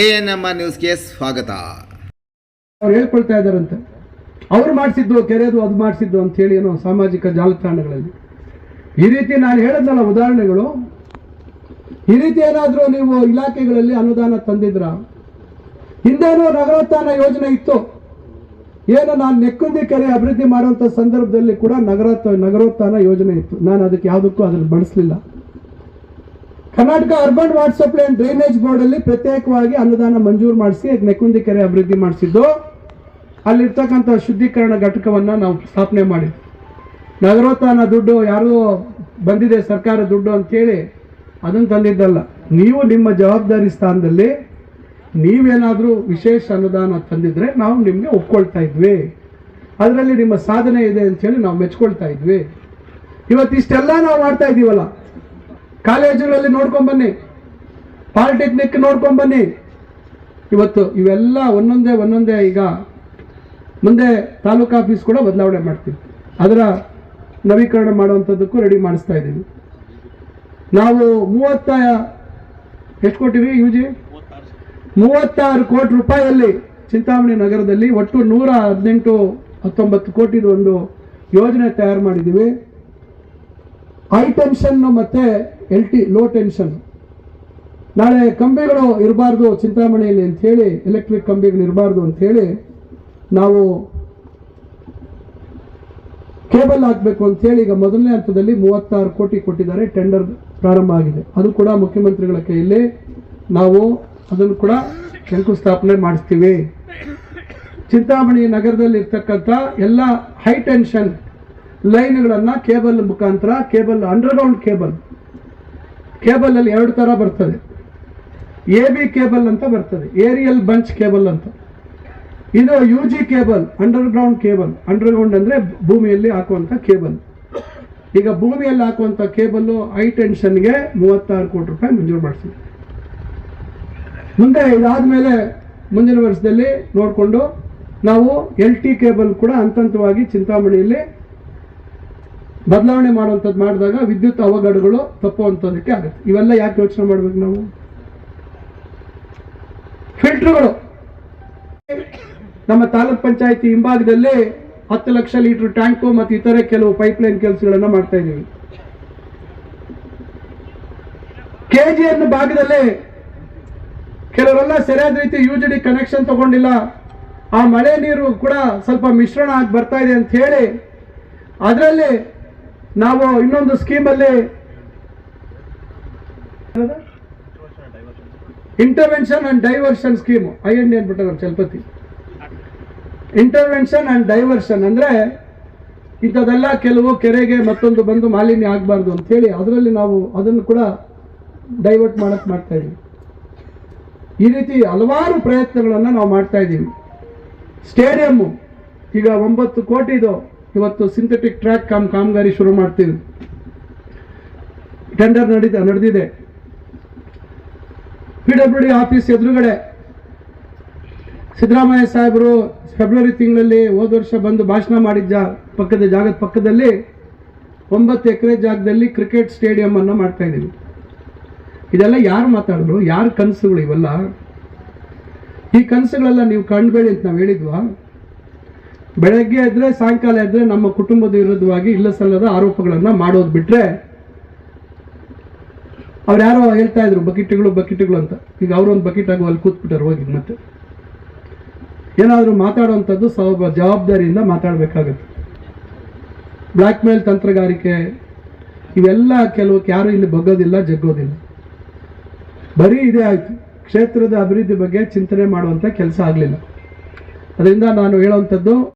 A R ನ್ಯೂಸ್ಗೆ ಸ್ವಾಗತ. ಅವ್ರು ಹೇಳ್ಕೊಳ್ತಾ ಇದ್ದಾರಂತೆ. ಅವ್ರು ಮಾಡಿಸಿದ್ದು, ಕೆರೆದು ಅದು ಮಾಡಿಸಿದ್ದು ಅಂತ ಹೇಳಿ ಏನೋ ಸಾಮಾಜಿಕ ಜಾಲತಾಣಗಳಲ್ಲಿ. ಈ ರೀತಿ ನಾನು ಹೇಳದ್ನಲ್ಲ ಉದಾಹರಣೆಗಳು. ಈ ರೀತಿ ಏನಾದರೂ ನೀವು ಇಲಾಖೆಗಳಲ್ಲಿ ಅನುದಾನ ತಂದಿದ್ರ? ಹಿಂದೇನೋ ನಗರೋತ್ಥಾನ ಯೋಜನೆ ಇತ್ತು. ಏನು ನಾನು ನೆಕ್ಕುಂದಿ ಕೆರೆ ಅಭಿವೃದ್ಧಿ ಮಾಡುವಂಥ ಸಂದರ್ಭದಲ್ಲಿ ಕೂಡ ನಗರೋತ್ಥ ನಗರೋತ್ಥಾನ ಯೋಜನೆ ಇತ್ತು. ನಾನು ಅದಕ್ಕೆ ಯಾವುದಕ್ಕೂ ಅದನ್ನು ಬಳಸಲಿಲ್ಲ. Karnataka urban water supply and drainage board ಅಲ್ಲಿ ಪ್ರತ್ಯೇಕವಾಗಿ ಅನುದಾನ ಮಂಜೂರು ಮಾಡಿಸಿ ನೆಕುಂದಿ ಕೆರೆ ಅಭಿವೃದ್ಧಿ ಮಾಡಿಸಿದ್ದು. ಅಲ್ಲಿರ್ತಕ್ಕಂಥ ಶುದ್ಧೀಕರಣ ಘಟಕವನ್ನ ನಾವು ಸ್ಥಾಪನೆ ಮಾಡಿದ್ವಿ. ನಗರೋತ್ಥಾನ ದುಡ್ಡು ಯಾರೋ ಬಂದಿದೆ ಸರ್ಕಾರ ದುಡ್ಡು ಅಂತೇಳಿ ಅದನ್ನು ತಂದಿದ್ದಲ್ಲ. ನೀವು ನಿಮ್ಮ ಜವಾಬ್ದಾರಿ ಸ್ಥಾನದಲ್ಲಿ ನೀವೇನಾದರೂ ವಿಶೇಷ ಅನುದಾನ ತಂದಿದ್ರೆ ನಾವು ನಿಮಗೆ ಒಪ್ಕೊಳ್ತಾ ಇದ್ವಿ. ಅದರಲ್ಲಿ ನಿಮ್ಮ ಸಾಧನೆ ಇದೆ ಅಂತೇಳಿ ನಾವು ಮೆಚ್ಕೊಳ್ತಾ ಇದ್ವಿ. ಇವತ್ತಿಷ್ಟೆಲ್ಲ ನಾವು ಮಾಡ್ತಾ ಇದ್ದೀವಲ್ಲ ಕಾಲೇಜುಗಳಲ್ಲಿ ನೋಡ್ಕೊಂಡ್ ಬನ್ನಿ. ಪಾಲಿಟೆಕ್ನಿಕ್ ನೋಡ್ಕೊಂಡ್ ಬನ್ನಿ. ಇವತ್ತು ಇವೆಲ್ಲ ಒಂದೊಂದೇ ಒಂದೊಂದೇ ಈಗ ಮುಂದೆ ತಾಲೂಕು ಆಫೀಸ್ ಕೂಡ ಬದಲಾವಣೆ ಮಾಡ್ತೀವಿ. ಅದರ ನವೀಕರಣ ಮಾಡುವಂಥದ್ದಕ್ಕೂ ರೆಡಿ ಮಾಡಿಸ್ತಾ ಇದ್ದೀವಿ. ನಾವು ಮೂವತ್ತ ಎಷ್ಟು ಕೊಟ್ಟಿವಿ ಯು ಜಿ ಮೂವತ್ತಾರು ಕೋಟಿ ರೂಪಾಯಿಯಲ್ಲಿ ಚಿಂತಾಮಣಿ ನಗರದಲ್ಲಿ ಒಟ್ಟು ನೂರ ಹದಿನೆಂಟು ಹತ್ತೊಂಬತ್ತು ಕೋಟಿದು ಒಂದು ಯೋಜನೆ ತಯಾರು ಮಾಡಿದ್ದೀವಿ. ಹೈ ಟೆನ್ಷನ್ ಮತ್ತೆ ಎಲ್ ಟಿ ಲೋ ಟೆನ್ಷನ್ ನಾಳೆ ಕಂಬಿಗಳು ಇರಬಾರ್ದು ಚಿಂತಾಮಣಿಯಲ್ಲಿ ಅಂತ ಹೇಳಿ ಎಲೆಕ್ಟ್ರಿಕ್ ಕಂಬಿಗಳು ಇರಬಾರ್ದು ಅಂತ ಹೇಳಿ, ನಾವು ಕೇಬಲ್ ಹಾಕಬೇಕು ಅಂತ ಹೇಳಿ ಈಗ ಮೊದಲನೇ ಹಂತದಲ್ಲಿ ಮೂವತ್ತಾರು ಕೋಟಿ ಕೊಟ್ಟಿದ್ದಾರೆ ಟೆಂಡರ್ ಪ್ರಾರಂಭ ಆಗಿದೆ. ಅದು ಕೂಡ ಮುಖ್ಯಮಂತ್ರಿಗಳ ಕೈಯಲ್ಲಿ ನಾವು ಅದನ್ನು ಕೂಡ ಶಂಕುಸ್ಥಾಪನೆ ಮಾಡಿಸ್ತೀವಿ. ಚಿಂತಾಮಣಿ ನಗರದಲ್ಲಿ ಇರ್ತಕ್ಕಂಥ ಎಲ್ಲ ಹೈ ಟೆನ್ಷನ್ ಲೈನ್ಗಳನ್ನು ಕೇಬಲ್ ಮುಖಾಂತರ, ಕೇಬಲ್ ಅಂಡರ್ಗ್ರೌಂಡ್ ಕೇಬಲ್. ಕೇಬಲ್ ಅಲ್ಲಿ ಎರಡು ತರ ಬರ್ತದೆ. ಎ ಬಿ ಕೇಬಲ್ ಅಂತ ಬರ್ತದೆ. ಏರಿಯಲ್ ಬಂಚ್ ಕೇಬಲ್ ಅಂತ. ಇದು U G cable underground cable. Underground ಅಂದ್ರೆ ಭೂಮಿಯಲ್ಲಿ ಹಾಕುವಂತ ಕೇಬಲ್. ಈಗ ಭೂಮಿಯಲ್ಲಿ ಹಾಕುವಂತ ಕೇಬಲ್ ಹೈ ಟೆನ್ಷನ್ಗೆ ಮೂವತ್ತಾರು ಕೋಟಿ ರೂಪಾಯಿ ಮಂಜೂರು ಮಾಡಿಸಿದೆ. ಮುಂದೆ ಇದಾದ್ಮೇಲೆ ಮುಂದಿನ ವರ್ಷದಲ್ಲಿ ನೋಡಿಕೊಂಡು ನಾವು ಎಲ್ ಟಿ ಕೇಬಲ್ ಕೂಡ ಹಂತ ಹಂತವಾಗಿ ಚಿಂತಾಮಣಿಯಲ್ಲಿ ಬದಲಾವಣೆ ಮಾಡುವಂಥದ್ದು ಮಾಡಿದಾಗ ವಿದ್ಯುತ್ ಅವಘಡಗಳು ತಪ್ಪುವಂಥದ್ದಕ್ಕೆ ಆಗುತ್ತೆ. ಇವೆಲ್ಲ ಯಾಕೆ ಯೋಚನೆ ಮಾಡ್ಬೇಕು ನಾವು? ಫಿಲ್ಟರ್ಗಳು. ನಮ್ಮ ತಾಲೂಕ್ ಪಂಚಾಯತಿ ಹಿಂಭಾಗದಲ್ಲಿ ಹತ್ತು ಲಕ್ಷ ಲೀಟರ್ ಟ್ಯಾಂಕು ಮತ್ತು ಇತರೆ ಕೆಲವು ಪೈಪ್ಲೈನ್ ಕೆಲಸಗಳನ್ನ ಮಾಡ್ತಾ ಇದ್ದೀವಿ. ಕೆಜಿಎನ್ ಭಾಗದಲ್ಲಿ ಕೆಲವರೆಲ್ಲ ಸರಿಯಾದ ರೀತಿ ಯು ಜಿ ಡಿ ಕನೆಕ್ಷನ್ ತಗೊಂಡಿಲ್ಲ. ಆ ಮಳೆ ನೀರು ಕೂಡ ಸ್ವಲ್ಪ ಮಿಶ್ರಣ ಆಗಿ ಬರ್ತಾ ಇದೆ ಅಂತ ಹೇಳಿ, ಅದರಲ್ಲಿ ನಾವು ಇನ್ನೊಂದು ಸ್ಕೀಮಲ್ಲಿ intervention and diversion scheme I N D ನಮ್ಮ ಚಲಪತಿ. ಇಂಟರ್ವೆನ್ಷನ್ ಅಂಡ್ ಡೈವರ್ಷನ್ ಅಂದ್ರೆ ಇಂಥದೆಲ್ಲ ಕೆಲವು ಕೆರೆಗೆ ಮತ್ತೊಂದು ಬಂದು ಮಾಲಿನ್ಯ ಆಗಬಾರ್ದು ಅಂತ ಹೇಳಿ ಅದರಲ್ಲಿ ನಾವು ಅದನ್ನು ಕೂಡ ಡೈವರ್ಟ್ ಮಾಡೋಕ್ಕೆ ಮಾಡ್ತಾ ಇದ್ದೀವಿ ಈ ರೀತಿ ಹಲವಾರು ಪ್ರಯತ್ನಗಳನ್ನು ನಾವು ಮಾಡ್ತಾ ಇದ್ದೀವಿ ಸ್ಟೇಡಿಯಮ್ಮು ಈಗ ಒಂಬತ್ತು ಕೋಟಿದು ಇವತ್ತು ಸಿಂಥೆಟಿಕ್ ಟ್ರ್ಯಾಕ್ ಕಾಮ್ ಕಾಮಗಾರಿ ಶುರು ಮಾಡ್ತೀವಿ. ಟೆಂಡರ್ ನಡೀತ, ನಡೆದಿದೆ. ಪಿ ಡಬ್ಲ್ಯೂ ಡಿ ಆಫೀಸ್ ಎದುರುಗಡೆ ಸಿದ್ದರಾಮಯ್ಯ ಸಾಹೇಬರು ಫೆಬ್ರವರಿ ತಿಂಗಳಲ್ಲಿ ಹೋದ ವರ್ಷ ಬಂದು ಭಾಷಣ ಮಾಡಿದ್ದ ಪಕ್ಕದ ಜಾಗದ ಪಕ್ಕದಲ್ಲಿ ಒಂಬತ್ತು ಎಕರೆ ಜಾಗದಲ್ಲಿ ಕ್ರಿಕೆಟ್ ಸ್ಟೇಡಿಯಂ ಅನ್ನು ಮಾಡ್ತಾ ಇದ್ದೀವಿ. ಇದೆಲ್ಲ ಯಾರು ಮಾತಾಡಿದ್ರು? ಯಾರು ಕನಸುಗಳು ಇವೆಲ್ಲ? ಈ ಕನಸುಗಳೆಲ್ಲ ನೀವು ಕಂಡುಬೇಡಿ ಅಂತ ನಾವು ಹೇಳಿದ್ವಾ? ಬೆಳಗ್ಗೆ ಇದ್ರೆ ಸಾಯಂಕಾಲ ಇದ್ರೆ ನಮ್ಮ ಕುಟುಂಬದ ವಿರುದ್ಧವಾಗಿ ಇಲ್ಲ ಸಲ್ಲದ ಆರೋಪಗಳನ್ನ ಮಾಡೋದು ಬಿಟ್ರೆ ಅವ್ರು ಯಾರೋ ಹೇಳ್ತಾ ಇದ್ರು, ಬಕೆಟ್ಗಳು ಬಕೆಟ್ಗಳು ಅಂತ. ಈಗ ಅವರೊಂದು ಬಕೆಟ್ ಆಗೋ ಅಲ್ಲಿ ಕೂತ್ಬಿಟ್ಟರು ಹೋಗಿ ಮತ್ತೆ. ಏನಾದರೂ ಮಾತಾಡುವಂಥದ್ದು ಸ್ವಲ್ಪ ಜವಾಬ್ದಾರಿಯಿಂದ ಮಾತಾಡಬೇಕಾಗತ್ತೆ. ಬ್ಲ್ಯಾಕ್ ಮೇಲ್ ತಂತ್ರಗಾರಿಕೆ, ಇವೆಲ್ಲ ಕೆಲವಕ್ಕೆ ಯಾರು ಇಲ್ಲಿ ಬಗ್ಗೋದಿಲ್ಲ, ಜಗ್ಗೋದಿಲ್ಲ. ಬರೀ ಇದೇ ಆಯಿತು. ಕ್ಷೇತ್ರದ ಅಭಿವೃದ್ಧಿ ಬಗ್ಗೆ ಚಿಂತನೆ ಮಾಡುವಂಥ ಕೆಲಸ ಆಗಲಿಲ್ಲ. ಅದರಿಂದ ನಾನು ಹೇಳುವಂಥದ್ದು